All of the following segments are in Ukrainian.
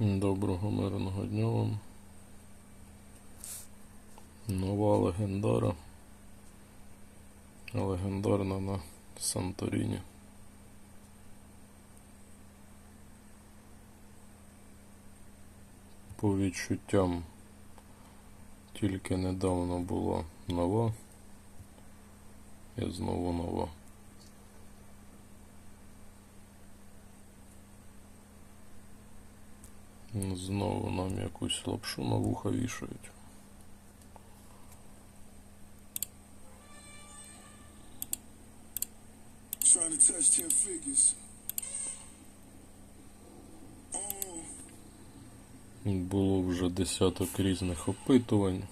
Доброго мирного дня вам. Нова легендара. Легендарна на Санторіні. По відчуттям тільки недавно була нова. І знову нова. Знову нам якусь лапшу на вуха вішають. Trying to touch 10 figures. Було вже десяток різних опитувань.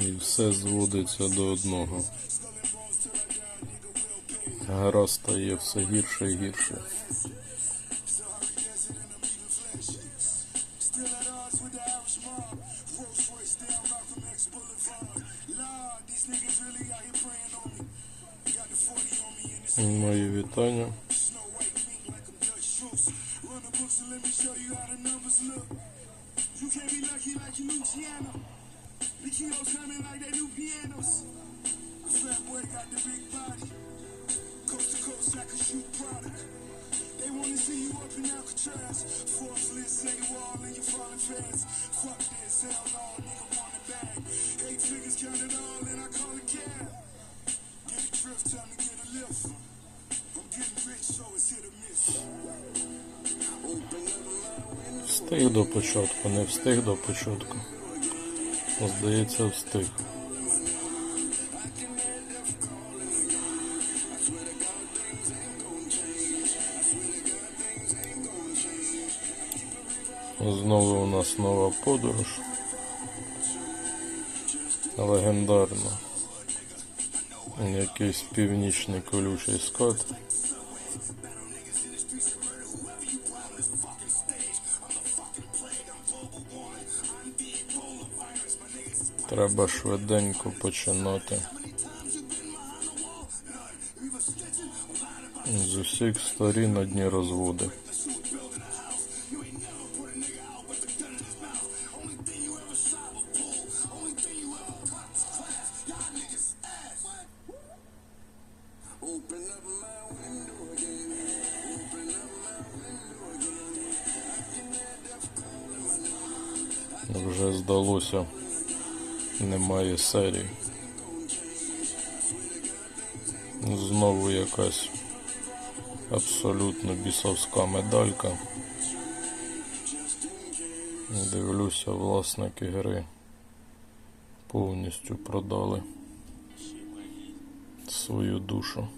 І все зводиться до одного. Гра стає все гірше і гірше. Мої Desert Встиг до початку, не встиг до початку. Здається, встиг. Знову у нас нова подорож. Легендарна. Якийсь північний колючий скат. Треба швиденько починати. З усіх сторін одні розводи. Вже здалося, немає серії. Знову якась абсолютно бісовська медалька. Дивлюся, власники гри повністю продали свою душу.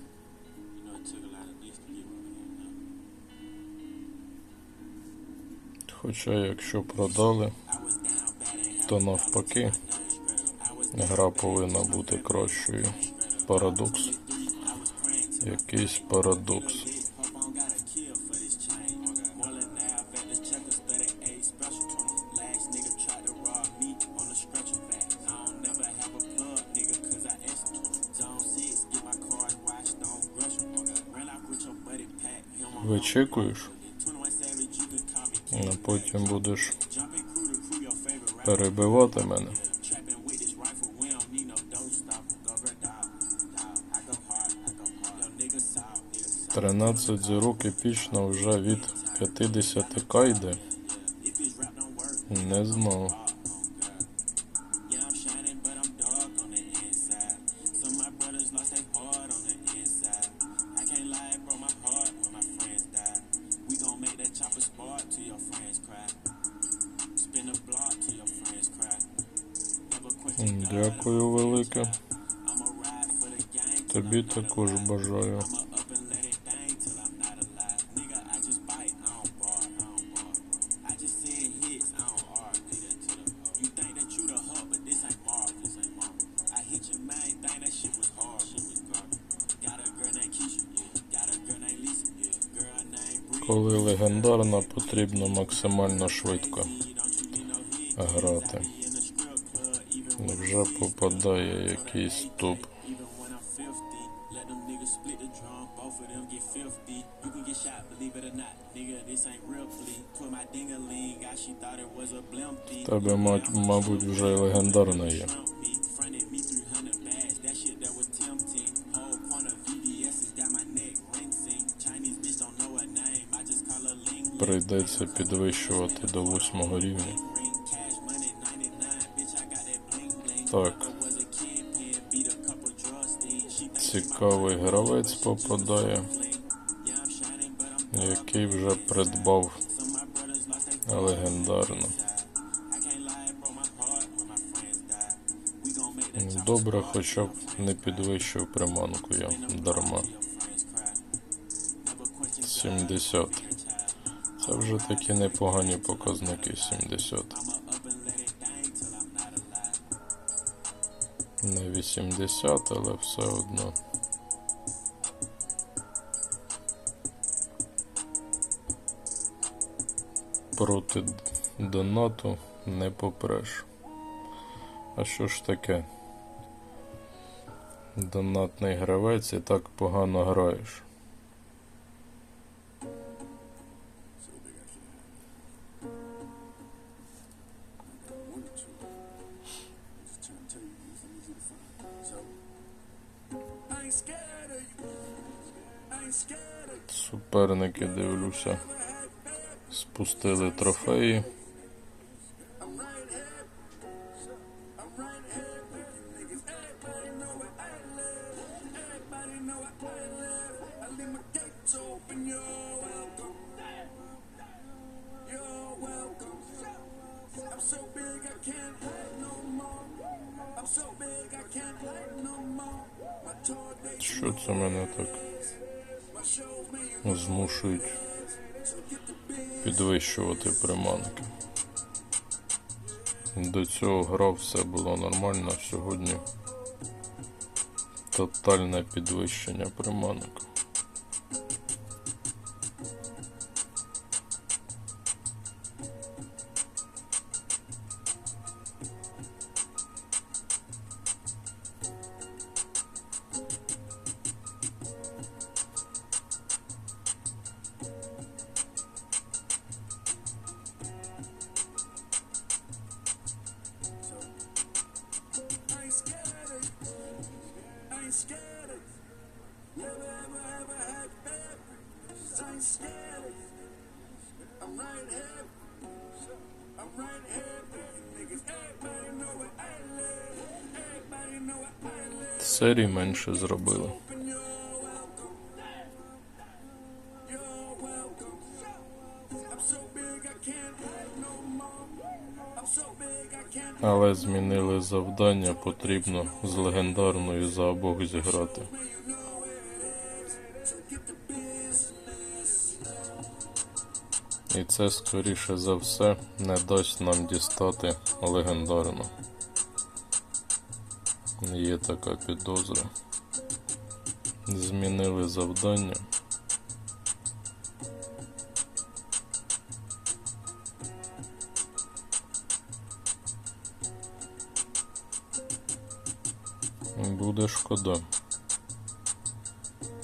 Хоча якщо продали, то навпаки гра повинна бути кращою. Парадокс. Якийсь парадокс. Вичікуєш, а потім будеш перебивати мене. 13 зірок епічно вже від 50 кайде. Не знав. Дякую велике. Тобі також бажаю. Коли легендарна, потрібно максимально швидко грати. Вже попадає якийсь топ. Тебе, мабуть, вже легендарна є. прийдеться підвищувати до восьмого рівня. Так. Цікавий гравець попадає, який вже придбав легендарно. Добре, хоча б не підвищив приманку я дарма. 70. Це вже такі непогані показники 70. Не 80, але все одно. Проти донату не попреш. А що ж таке? Донатний гравець і так погано граєш. Суперники дивлюся, спустили трофеї. проти приманки. До цього гра все було нормально, а сьогодні тотальне підвищення приманок. що зробили. Але змінили завдання, потрібно з легендарною за обох зіграти. І це, скоріше за все, не дасть нам дістати легендарну. Є така підозра. Змінили завдання. Буде шкода.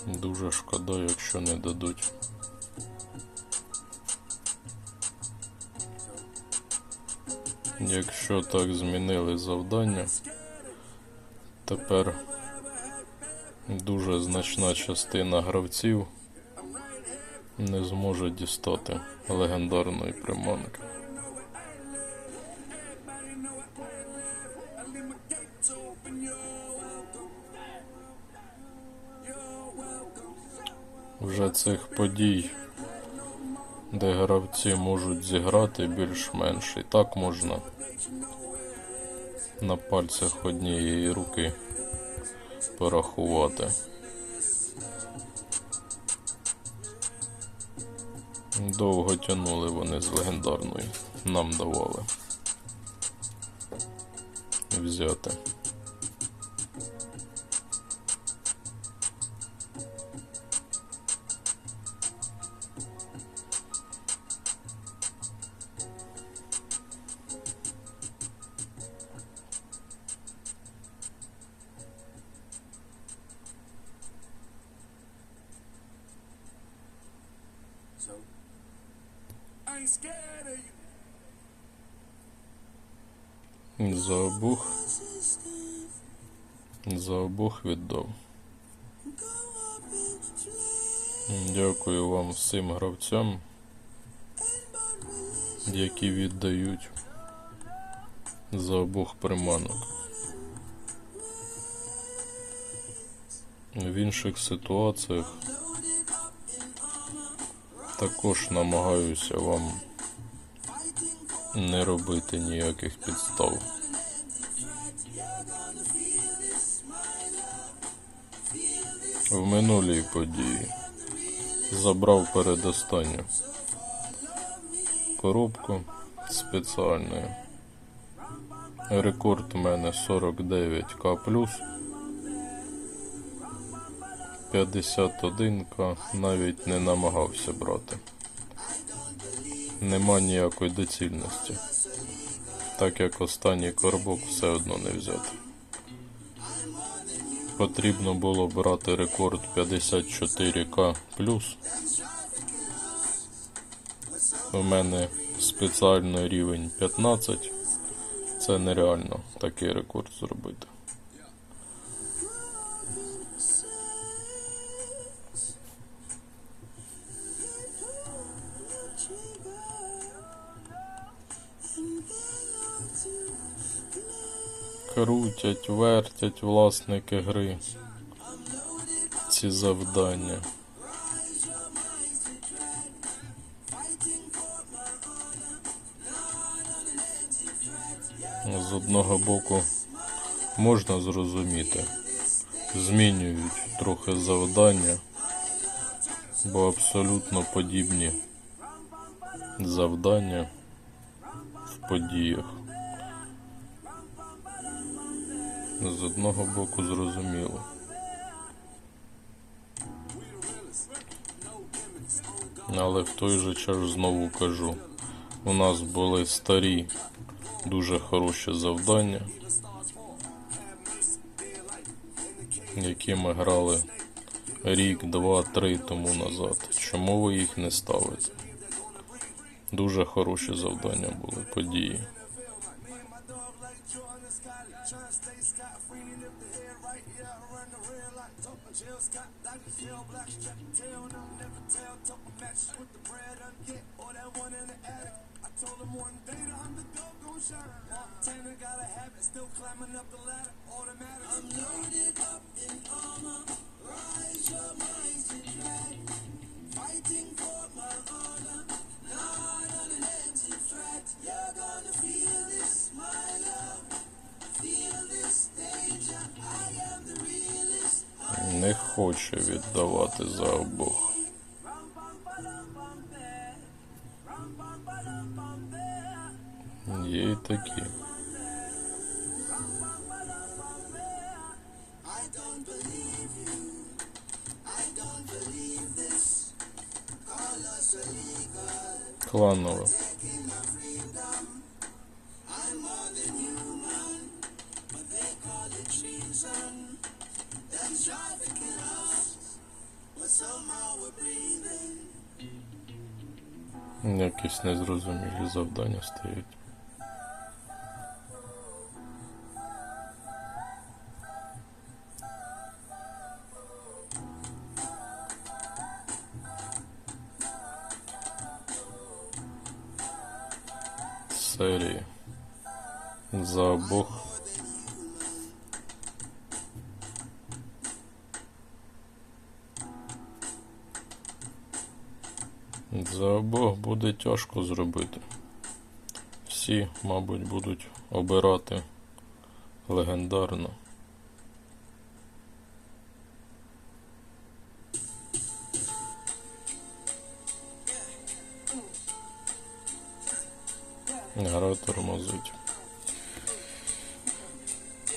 Дуже шкода, якщо не дадуть. Якщо так змінили завдання, тепер Дуже значна частина гравців не зможе дістати легендарної приманки. Вже цих подій, де гравці можуть зіграти більш-менш, і так можна на пальцях однієї руки порахувати. Довго тянули вони з легендарною. Нам давали взяти. За обох. За обох віддав. Дякую вам всім гравцям, які віддають за обох приманок. В інших ситуаціях також намагаюся вам не робити ніяких підстав. В минулій події забрав передостанню коробку спеціальною. Рекорд у мене 49к 51к навіть не намагався брати. Нема ніякої доцільності, так як останній коробок все одно не взяти. Потрібно було брати рекорд 54к У мене спеціальний рівень 15. Це нереально такий рекорд зробити. Крутять, вертять власники гри. Ці завдання. З одного боку можна зрозуміти, змінюють трохи завдання, бо абсолютно подібні завдання в подіях. З одного боку зрозуміло. Але в той же час знову кажу, у нас були старі, дуже хороші завдання, які ми грали рік, два, три тому назад. Чому ви їх не ставите? Дуже хороші завдання були, події. Told my jail Scott, that is hell black strap tail, no, never tell. Top of match with the bread, I'm get all that one in the attic. I told him one day to I'm the dog go shine. Mark Tanner got a habit, still climbing up the ladder, automatic. I'm loaded up in armor, rise your minds and dread. Fighting for my honor, not on an empty threat. You're gonna feel this, my love. Feel this danger, I am the realist. Не хоче віддавати за обох. Є і такі. Кланово. Якісь незрозумілі завдання стоять. Тяжко зробити. Всі, мабуть, будуть обирати легендарно. Гра тормозить.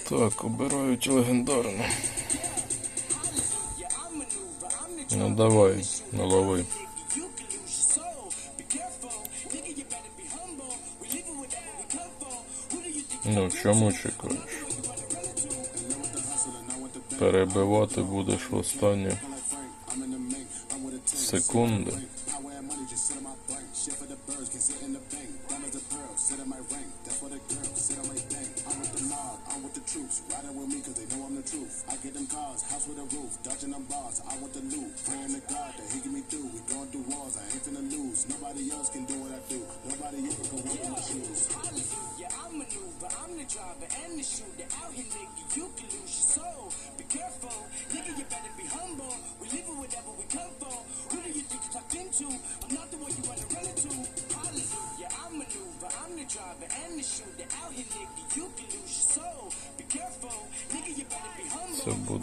Так, обирають легендарно. Ну давай, налови. Ну, чому чекаєш? Перебивати будеш в останні секунди.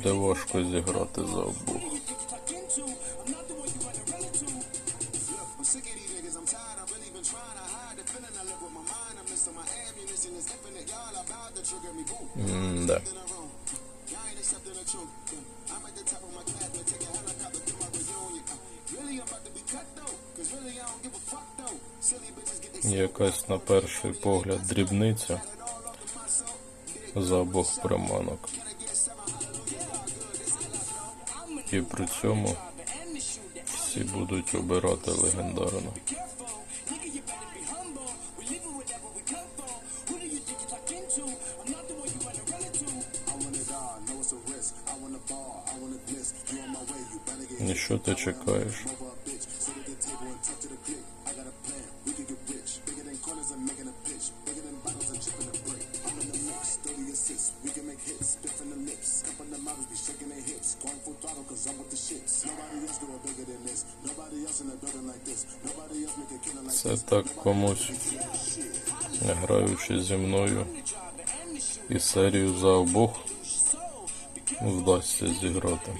буде важко зіграти за обох. М да. Якась на перший погляд дрібниця за обох приманок. І при цьому всі будуть обирати легендарно. І що ти чекаєш? комусь, граючи зі мною і серію за обох вдасться зіграти.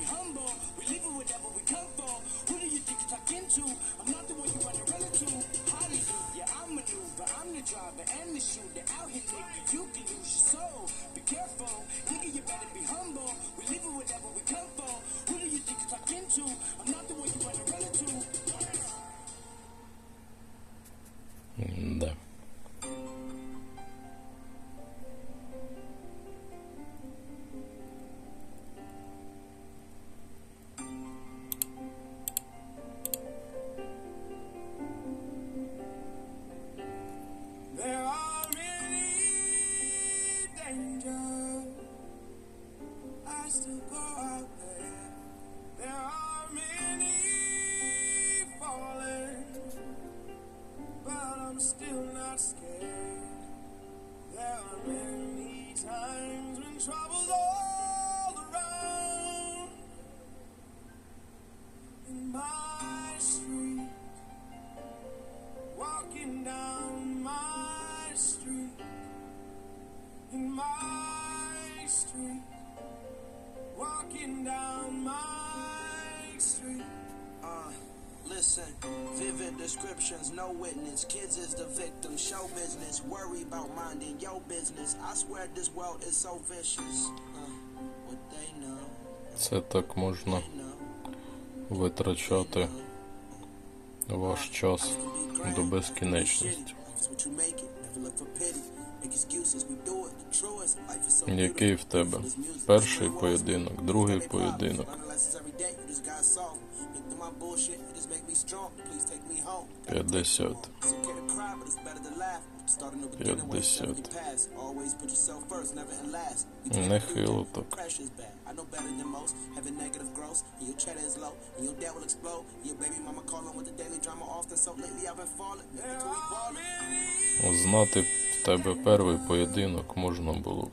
I'm not street, walking down my street. Uh, listen, vivid descriptions, no witness. Kids is the victim, show business. Worry about minding your business. I swear this world is so vicious. Uh, what they know. Це так можна витрачати ваш час до безкінечності. Який в тебе? Перший поєдинок, другий поєдинок. П'ятдесят. П'ятдесят. Нехило так. Знати тебе перший поєдинок можна було.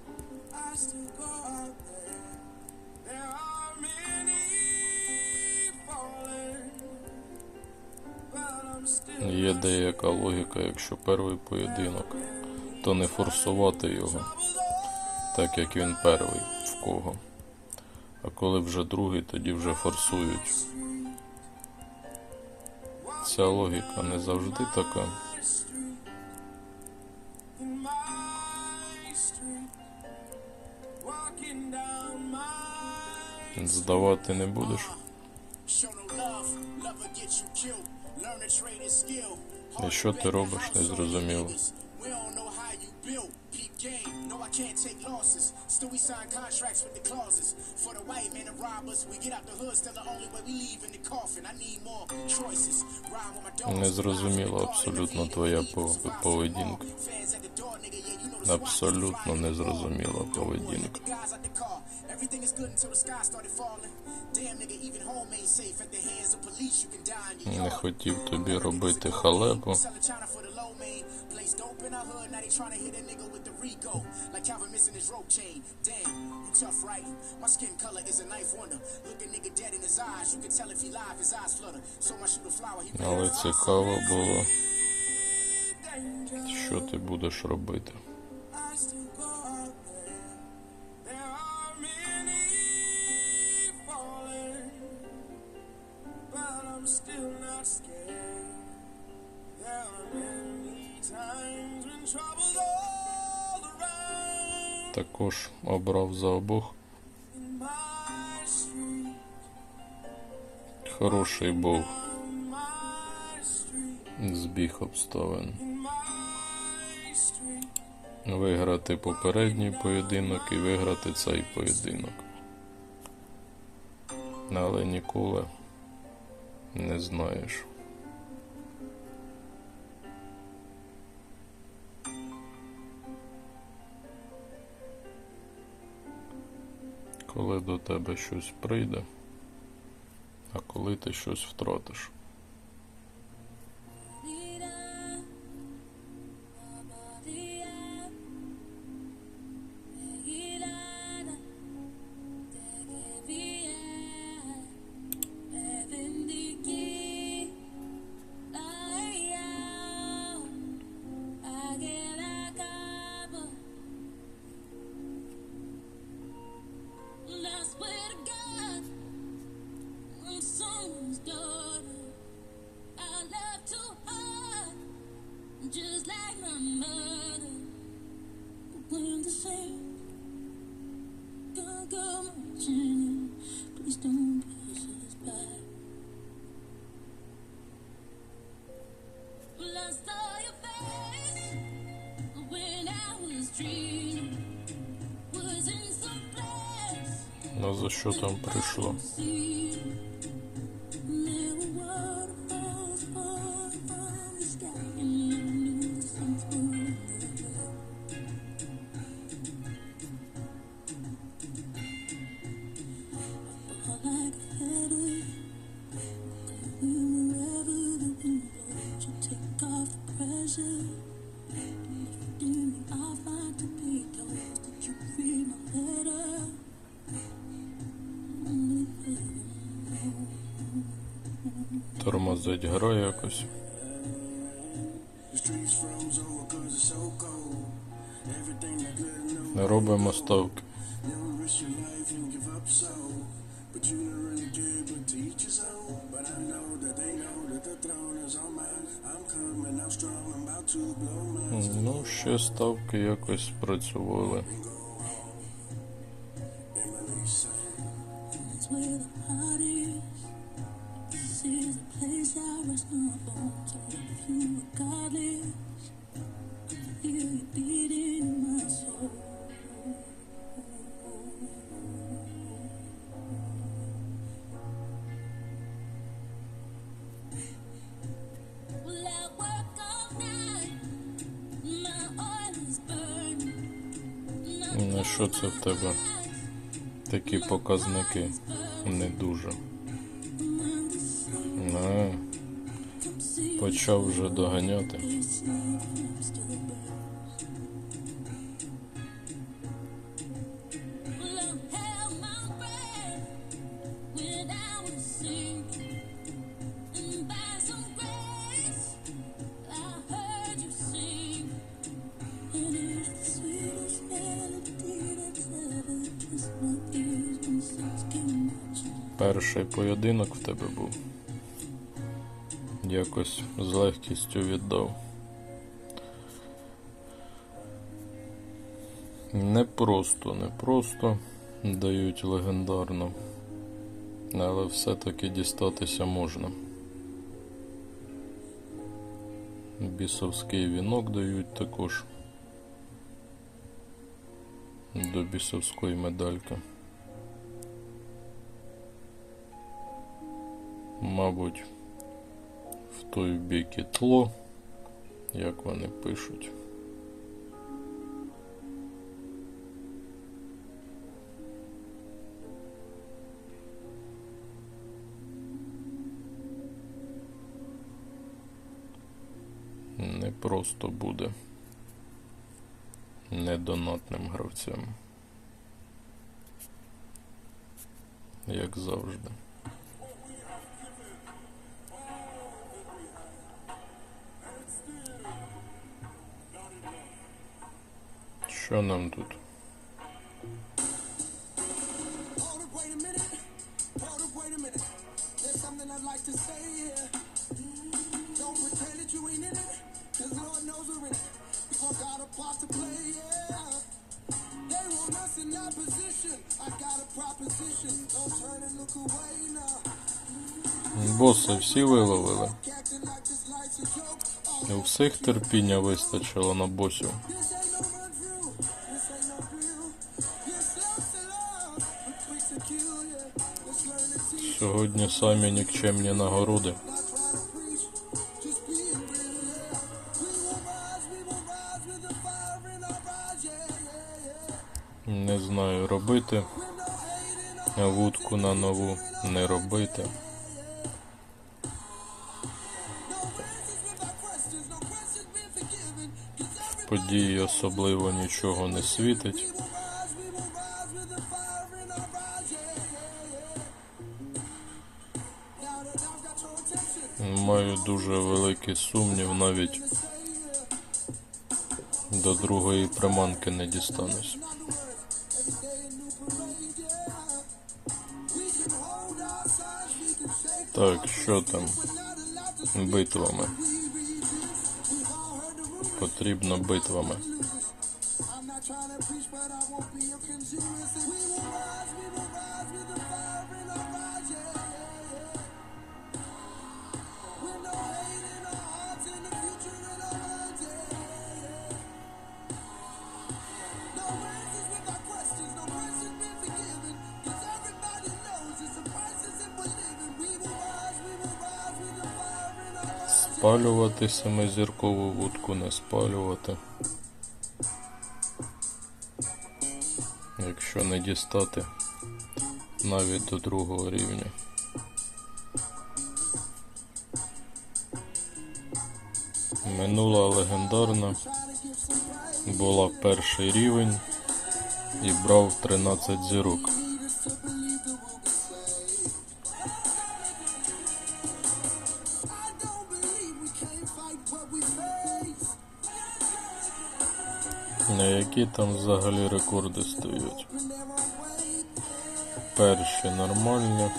Є деяка логіка, якщо перший поєдинок, то не форсувати його, так як він перший в кого. А коли вже другий, тоді вже форсують. Ця логіка не завжди така. здавати не будеш. І що ти робиш, не зрозуміло. Не зрозуміло абсолютно твоя поведінка. Абсолютно незрозуміла поведінка. Everything is good until the sky started falling. Damn, nigga, even home ain't safe at the hands of police. You can die in your Не хотів тобі робити халепу. Like Calvin missing his rope chain. Damn, you tough writing. My skin color is a knife wonder. Look a nigga dead in his eyes. You can tell if he live, his eyes flutter. So I shoot a flower, he Але цікаво було, що ти будеш робити. I'm still not scared. There are many times when trouble's all around. Також обрав за обох. Хороший був збіг обставин. Виграти попередній поєдинок і виграти цей поєдинок. Але ніколи не знаєш. Коли до тебе щось прийде, а коли ти щось втратиш. Що там прийшло? Strong, I'm about to blow mine. Ну, ще ставки якось спрацювали. Що це в тебе? Такі показники не дуже. Не. почав вже доганяти. Якось з легкістю віддав. Не просто, не просто дають легендарно, але все-таки дістатися можна. Бісовський вінок дають також до бісовської медальки. Мабуть, той бік тло, як вони пишуть. Не просто буде недонатним гравцем, як завжди. Що нам тут? Боси всі виловили. І у всіх терпіння вистачило на босів. Сьогодні самі нікчемні нагороди. Не знаю робити, вудку на нову не робити. Події особливо нічого не світить. маю дуже великий сумнів, навіть до другої приманки не дістанусь. Так, що там? Битвами. Потрібно битвами. спалювати, семизіркову вудку не спалювати. Якщо не дістати навіть до другого рівня. Минула легендарна, була перший рівень і брав 13 зірок. які там взагалі рекорди стоять. Перші нормальні,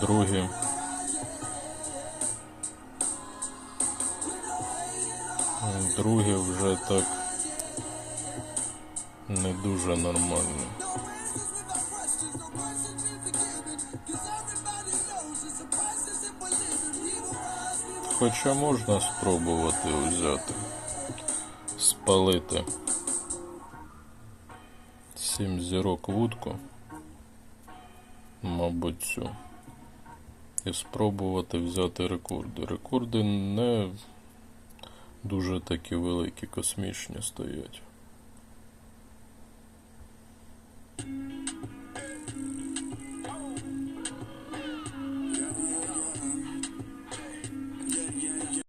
другі. Другі вже так не дуже нормальні. Хоча можна спробувати взяти палити 7 зірок вудку, мабуть, цю, і спробувати взяти рекорди. Рекорди не дуже такі великі, космічні стоять.